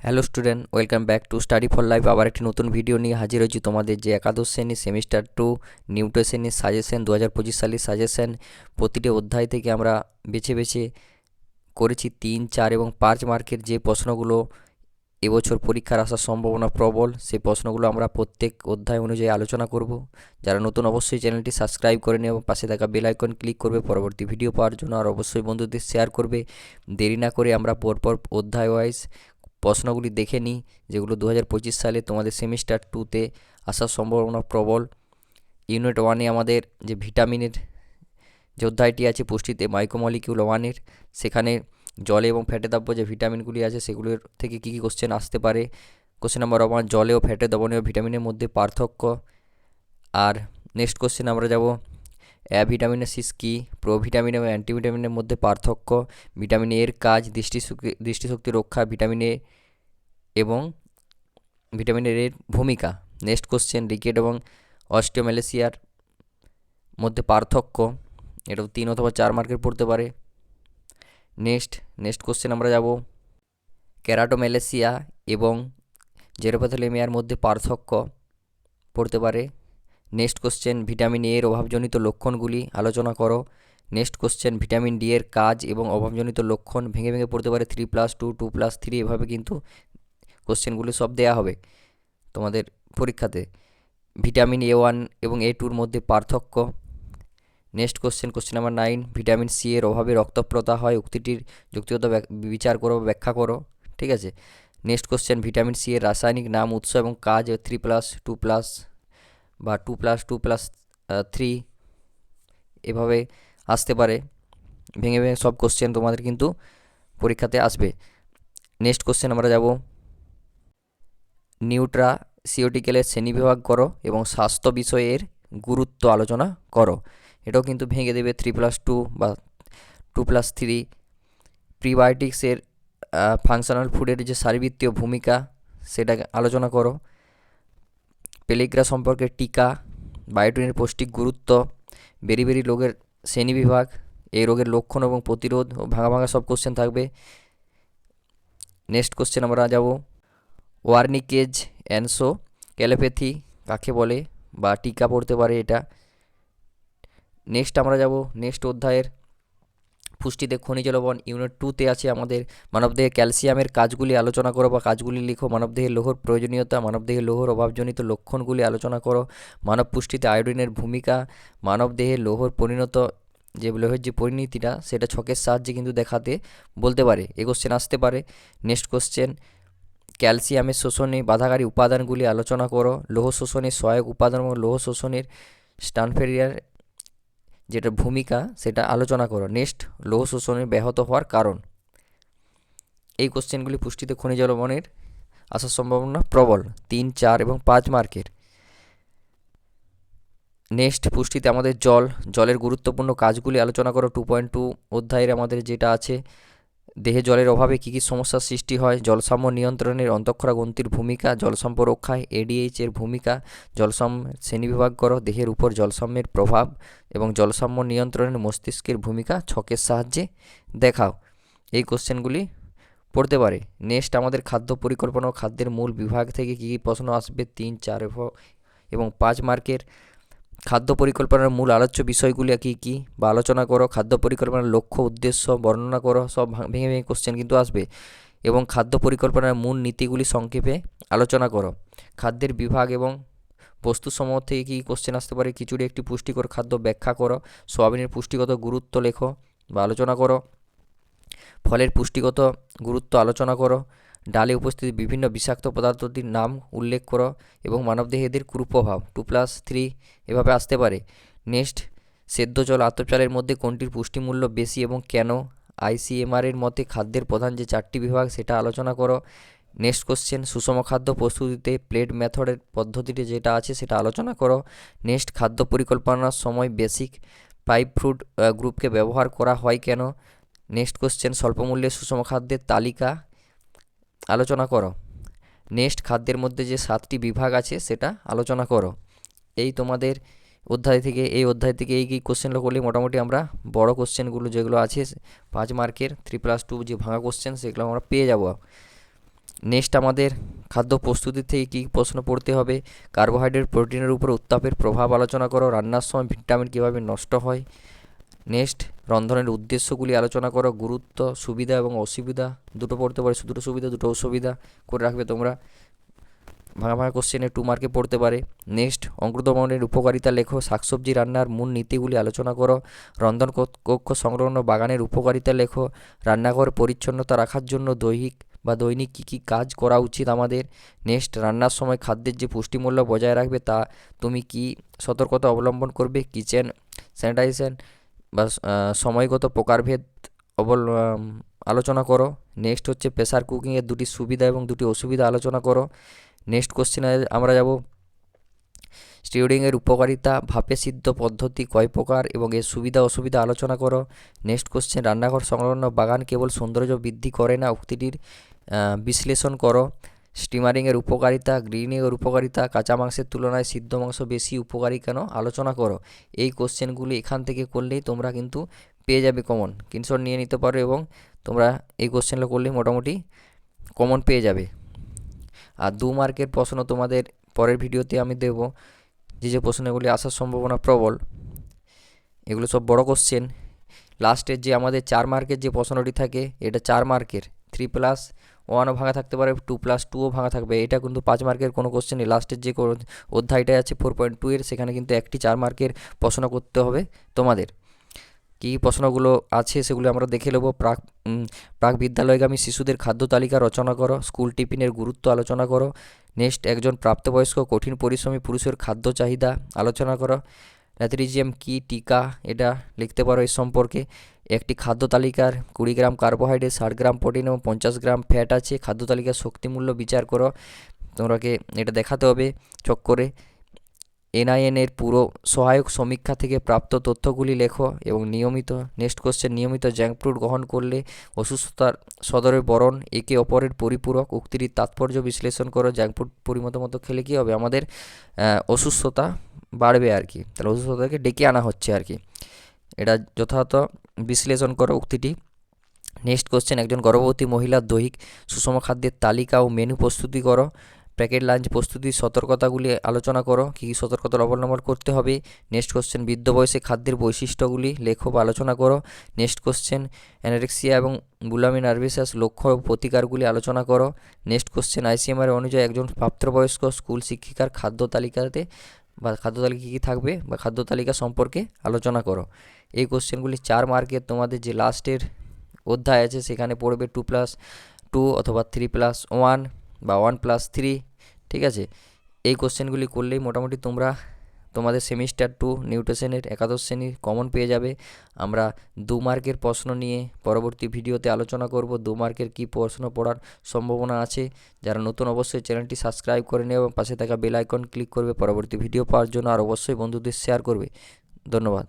Hello student, welcome back to study for life. আবার একটি নতুন ভিডিও নিয়ে হাজির হয়েছি তোমাদের যে একাদশ শ্রেণি, সেমিস্টার টু নিউটো শ্রেণির সাজেশন দু হাজার পঁচিশ সালের সাজেশন। প্রতিটি অধ্যায় থেকে আমরা বেছে বেছে করেছি তিন, চার এবং পাঁচ মার্কের যে প্রশ্নগুলো এবছর পরীক্ষার আসার সম্ভাবনা প্রবল, সেই প্রশ্নগুলো আমরা প্রত্যেক অধ্যায় অনুযায়ী আলোচনা করব। যারা নতুন অবশ্যই চ্যানেলটি সাবস্ক্রাইব করে নিয়ে এবং পাশে থাকা বেল আইকন ক্লিক করবে পরবর্তী ভিডিও পাওয়ার জন্য। আর অবশ্যই বন্ধুদের শেয়ার করবে। দেরি না করে আমরা পরপর অধ্যায় ওয়াইজ প্রশ্নগুলি দেখে নিই, যেগুলো দু হাজার পঁচিশ সালে তোমাদের সেমিস্টার টুতে আসার সম্ভাবনা প্রবল। ইউনিট ওয়ানে আমাদের যে ভিটামিনের যে অধ্যায়টি আছে পুষ্টিতে মাইক্রোমলিকিউল ওয়ানের সেখানে জলে এবং ফ্যাটে দ্রব্য যে ভিটামিনগুলি আছে সেগুলোর থেকে কী কী কোশ্চেন আসতে পারে? কোশ্চেন নাম্বার ওয়ান জলে ও ফ্যাটে দ্রবণীয় ভিটামিনের মধ্যে পার্থক্য। আর নেক্সট কোশ্চেন আমরা যাব অ্যা ভিটামিনোসিস কী প্রোভিটামিন এবং অ্যান্টিভিটামিনের মধ্যে পার্থক্য ভিটামিন এর কাজ দৃষ্টিশক্তি দৃষ্টিশক্তি রক্ষা ভিটামিন এ এবং ভিটামিন এর ভূমিকা। নেক্সট কোশ্চেন রিকেট এবং অস্টিওম্যালেসিয়ার মধ্যে পার্থক্য এটাও তিন অথবা চার মার্কের পড়তে পারে। নেক্সট নেক্সট কোশ্চেন আমরা যাব। ক্যারাটোম্যালেসিয়া এবং জেরোপ্যাথোলেমিয়ার মধ্যে পার্থক্য পড়তে পারে। নেক্সট কোশ্চেন ভিটামিন এ এর অভাবজনিত লক্ষণগুলি, আলোচনা করো। নেক্সট কোশ্চেন ভিটামিন ডি এর কাজ এবং অভাবজনিত লক্ষণ, ভেঙে ভেঙে পড়তে পারে three plus two two plus three এভাবে কিন্তু কোশ্চেনগুলি সব দেয়া হবে তোমাদের পরীক্ষাতে। ভিটামিন এ ওয়ান এবং এ টুর মধ্যে পার্থক্য। Next question question number nine vitamin C এর অভাবে রক্তপ্রতা হয়, উক্তিটির যুক্তিগত বিচার করো ব্যাখ্যা করো, ঠিক আছে? নেক্সট কোশ্চেন ভিটামিন সি এর রাসায়নিক নাম, উৎস এবং কাজ থ্রি প্লাস টু প্লাস বা two plus two plus three এভাবে আসতে পারে। ভেঙে ভেঙে সব কোশ্চেন তোমাদের কিন্তু পরীক্ষাতে আসবে। নেক্সট কোশ্চেন আমরা যাব। নিউট্রা সিওটিক্যালের শ্রেণীবিভাগ করো এবং স্বাস্থ্য বিষয়ের গুরুত্ব আলোচনা করো। এটাও কিন্তু ভেঙে দেবে থ্রি প্লাস টু বা টু প্লাস থ্রি প্রিবায়োটিক্সের ফাংশনাল ফুডের যে শারীরবৃত্তীয় ভূমিকা, সেটা আলোচনা করো। পেলিগ্রা সম্পর্কে টিকা, বায়োটিনের পৌষ্টিক গুরুত্ব, বেরি বেরি রোগের শ্রেণীবিভাগ এই রোগের লক্ষণ এবং প্রতিরোধ ও ভাঙা ভাঙা সব কোশ্চেন থাকবে। নেক্সট কোশ্চেন আমরা যাব। ওয়ার্নিকেজ অ্যানসো ক্যালোপ্যাথি কাকে বলে বা টিকা পড়তে পারে এটা? নেক্সট আমরা যাব নেক্সট অধ্যায়ের পুষ্টিতে খনিজ লবণ ইউনিট টুতে আছে আমাদের মানবদেহে ক্যালসিয়ামের কাজগুলি আলোচনা করো বা কাজগুলি লিখো। মানবদেহে লোহর প্রয়োজনীয়তা, মানবদেহে লোহর অভাবজনিত লক্ষণগুলি আলোচনা করো। মানব পুষ্টিতে আয়োডিনের ভূমিকা, মানবদেহে লোহর পরিণত যে লোহের যে পরিণতিটা, সেটা ছকের সাহায্যে কিন্তু দেখাতে বলতে পারে। এ কোশ্চেন আসতে পারে। নেক্সট কোশ্চেন ক্যালসিয়ামের শোষণে বাধাকারী উপাদানগুলি আলোচনা করো। লৌহ শোষণের সহায়ক উপাদান এবং লৌহ শোষণের স্টানফেরিয়ার যেটা ভূমিকা, সেটা আলোচনা করো। নেক্সট, লৌহ শোষণে ব্যাহত হওয়ার কারণ। এই কোশ্চেনগুলি পুষ্টিতে খনিজ লবণের আসার সম্ভাবনা প্রবল। তিন, চার এবং পাঁচ মার্কের। নেক্সট, পুষ্টিতে আমাদের জল। জলের গুরুত্বপূর্ণ কাজগুলি আলোচনা করো। টু পয়েন্ট টু অধ্যায়ের আমাদের যেটা আছে দেহে জলের অভাবে কী কী সমস্যার সৃষ্টি হয়? জলসাম্য নিয়ন্ত্রণের অন্তঃক্ষরা গ্রন্থির ভূমিকা, জলসম্প রক্ষায় এডিএইচ এর ভূমিকা জলসম শ্রেণীবিভাগ করো দেহের উপর জলসাম্যের প্রভাব এবং জলসাম্য নিয়ন্ত্রণের মস্তিষ্কের ভূমিকা ছকের সাহায্যে দেখাও। এই কোশ্চেনগুলি পড়তে পারে। নেক্সট, আমাদের খাদ্য পরিকল্পনা ও খাদ্যের মূল বিভাগ থেকে কী কী প্রশ্ন আসবে? তিন, চার এবং পাঁচ মার্কের খাদ্য পরিকল্পনার মূল আলোচ্য বিষয়গুলি কী কী? বা আলোচনা করো, খাদ্য পরিকল্পনার লক্ষ্য, উদ্দেশ্য, বর্ণনা করো, সব ভেঙে ভেঙে কোশ্চেন কিন্তু আসবে। এবং খাদ্য পরিকল্পনার মূল নীতিগুলি সংক্ষেপে আলোচনা করো। খাদ্যের বিভাগ এবং বস্তুসমূহ থেকে কী কোশ্চেন আসতে পারে, খিচুড়ি একটি পুষ্টিকর খাদ্য, ব্যাখ্যা করো। সোয়াবিনের পুষ্টিগত গুরুত্ব লেখো বা আলোচনা করো। ফলের পুষ্টিগত গুরুত্ব আলোচনা করো। ডালে উপস্থিত বিভিন্ন বিষাক্ত পদার্থটির নাম উল্লেখ করো এবং মানবদেহে এদের কুপ্রভাব টু প্লাস থ্রি এভাবে আসতে পারে। নেক্সট, সেদ্ধ জল আতপচালের মধ্যে কোনটির পুষ্টিমূল্য বেশি এবং কেন? আইসিএমআর এর মতে খাদ্যের প্রধান যে চারটি বিভাগ সেটা আলোচনা করো। নেক্সট কোশ্চেন, সুষম খাদ্য প্রস্তুতিতে প্লেট মেথডের পদ্ধতিটি যেটা আছে সেটা আলোচনা করো। নেক্সট, খাদ্য পরিকল্পনার সময় বেসিক পাইপ ফ্রুট গ্রুপকে ব্যবহার করা হয় কেন? নেক্সট কোশ্চেন স্বল্পমূল্যে সুষম খাদ্যের তালিকা। আলোচনা করো। নেক্সট খাদ্যের মধ্যে যে সাতটি বিভাগ আছে, সেটা আলোচনা করো। এই তোমাদের অধ্যায় থেকে, এই অধ্যায় থেকে এই কি কোশ্চেনগুলো করলে মোটামুটি আমরা বড় কোশ্চেনগুলো যেগুলো আছে, পাঁচ মার্কের থ্রি প্লাস টু যে ভাঙা কোশ্চেন সেগুলো আমরা পেয়ে যাব। নেক্সট আমাদের খাদ্য প্রস্তুতি থেকে কী প্রশ্ন পড়তে হবে? কার্বোহাইড্রেট প্রোটিনের উপর উত্তাপের প্রভাব আলোচনা করো। রান্নার সময় ভিটামিন কীভাবে নষ্ট হয়? নেক্সট রন্ধনের উদ্দেশ্যগুলি আলোচনা করো। গুরুত্ব, সুবিধা এবং অসুবিধা। দুটো পড়তে পারে দুটো সুবিধা, দুটো অসুবিধা করে রাখবে তোমরা। ভাঙা ভাঙা কোশ্চেনে টু মার্কে পড়তে পারে। নেক্সট অঙ্কুরদমনের উপকারিতা লেখো। শাকসবজি রান্নার মূল নীতিগুলি আলোচনা করো। রন্ধন কক্ষ- সংলগ্ন বাগানের উপকারিতা লেখো। রান্নাঘর পরিচ্ছন্নতা রাখার জন্য দৈহিক বা দৈনিক কী কী কাজ করা উচিত আমাদের? নেক্সট রান্নার সময় খাদ্যের যে পুষ্টিমূল্য বজায় রাখবে তা তুমি কি সতর্কতা অবলম্বন করবে? কিচেন স্যানিটাইজেশন বা সময়গত প্রকারভেদ অবল আলোচনা করো। নেক্সট হচ্ছে প্রেসার কুকিংয়ের দুটি সুবিধা এবং দুটি অসুবিধা আলোচনা করো। নেক্সট কোশ্চেনে আমরা যাব। স্টিউরিংয়ের উপকারিতা, ভাপে সিদ্ধ পদ্ধতি কয় প্রকার এবং এর সুবিধা অসুবিধা আলোচনা করো। নেক্সট কোশ্চেন রান্নাঘর সংলগ্ন বাগান কেবল সৌন্দর্য বৃদ্ধি করে না? উক্তিটির বিশ্লেষণ করো। স্টিমারিংয়ের উপকারিতা, গ্রিনিংয়ের উপকারিতা, কাঁচা মাংসের তুলনায় সিদ্ধ মাংস বেশি উপকারী কেন? আলোচনা করো। এই কোশ্চেনগুলি এখান থেকে করলেই তোমরা কিন্তু পেয়ে যাবে কমন স্ক্রিনশট নিয়ে নিতে পারো এবং তোমরা এই কোশ্চেনগুলো করলেই মোটামুটি কমন পেয়ে যাবে। আর দু মার্কের প্রশ্ন তোমাদের পরের ভিডিওতে আমি দেব। যে যে প্রশ্নগুলি আসার সম্ভাবনা প্রবল, এগুলো সব বড় কোশ্চেন। লাস্টের যে আমাদের চার মার্কের যে প্রশ্নটি থাকে, এটা চার মার্কের। থ্রি প্লাস ওয়ানও ভাঙা থাকতে পারে টু প্লাস টুও ভাঙা থাকবে। এটা কিন্তু পাঁচ মার্কের কোনো কোশ্চেন নেই। লাস্টের যে অধ্যায়টা আছে ফোর পয়েন্ট টু এর, সেখানে কিন্তু একটি চার মার্কের প্রশ্ন করতে হবে তোমাদের। কী কী প্রশ্নগুলো আছে সেগুলো আমরা দেখে নেব। প্রাক প্রাক বিদ্যালয়গামী শিশুদের খাদ্য তালিকা রচনা করো স্কুল টিফিনের গুরুত্ব আলোচনা করো নেক্সট একজন প্রাপ্তবয়স্ক কঠিন পরিশ্রমী পুরুষের খাদ্য চাহিদা আলোচনা করো ন্যাথ্রিজিয়াম কি টিকা, এটা লিখতে পারো এ সম্পর্কে। একটি খাদ্য তালিকার কুড়ি গ্রাম কার্বোহাইড্রেট, ষাট গ্রাম প্রোটিন এবং পঞ্চাশ গ্রাম ফ্যাট আছে। খাদ্য তালিকার শক্তিমূল্য বিচার করো। তোমরাকে এটা দেখাতে হবে চক করে। এনআইএন এর পুরো সহায়ক সমীক্ষা থেকে প্রাপ্ত তথ্যগুলি লেখো এবং নিয়মিত, নেক্সট কোশ্চেন, নিয়মিত জাঙ্ক ফুড গ্রহণ করলে অসুস্থতার সদরের বরণ, একে অপরের পরিপূরক, উক্তিটির তাৎপর্য বিশ্লেষণ করো। জাঙ্ক ফুড পরিমত মতো খেলে কী হবে? আমাদের অসুস্থতা বাড়বে আর কি। তাহলে অসুস্থতাকে ডেকে আনা হচ্ছে আর কি। এটা যথাযথ বিশ্লেষণ করো উক্তিটি। নেক্সট কোশ্চেন একজন গর্ভবতী মহিলার দৈহিক সুষম খাদ্যের তালিকা ও মেনু প্রস্তুতি করো। প্যাকেট লাঞ্চ প্রস্তুতির সতর্কতাগুলি আলোচনা করো। কী কী সতর্কতা অবলম্বন করতে হবে? নেক্সট কোশ্চেন বৃদ্ধ বয়সে খাদ্যের বৈশিষ্ট্যগুলি লেখো বা আলোচনা করো। নেক্সট কোশ্চেন অ্যানারেক্সিয়া এবং বুলামি নার্ভিসাস লক্ষ্য প্রতিকারগুলি আলোচনা করো। নেক্সট কোশ্চেন আইসিএমআর অনুযায়ী একজন প্রাপ্তবয়স্ক স্কুল শিক্ষিকার খাদ্য তালিকাতে বা খাদ্য তালিকা কী কী থাকবে বা খাদ্য তালিকা সম্পর্কে আলোচনা করো। এই কোশ্চেনগুলি চার মার্কের তোমাদের যে লাস্টের অধ্যায় আছে, সেখানে পড়বে টু প্লাস টু অথবা থ্রি প্লাস ওয়ান বা ওয়ান প্লাস থ্রি ঠিক আছে? এই কোশ্চেনগুলি করলেই মোটামুটি তোমরা তোমাদের সেমিস্টার টু নিউট্রিশনের একাদশ শ্রেণির কমন পেয়ে যাবে। আমরা দু মার্কের প্রশ্ন নিয়ে পরবর্তী ভিডিওতে আলোচনা করব, দু মার্কের কী প্রশ্ন পড়ার সম্ভাবনা আছে। যারা নতুন অবশ্যই চ্যানেলটি সাবস্ক্রাইব করে নেবে এবং পাশে থাকা বেল আইকন ক্লিক করবে পরবর্তী ভিডিও পাওয়ার জন্য, আর অবশ্যই বন্ধুদের শেয়ার করবে। ধন্যবাদ।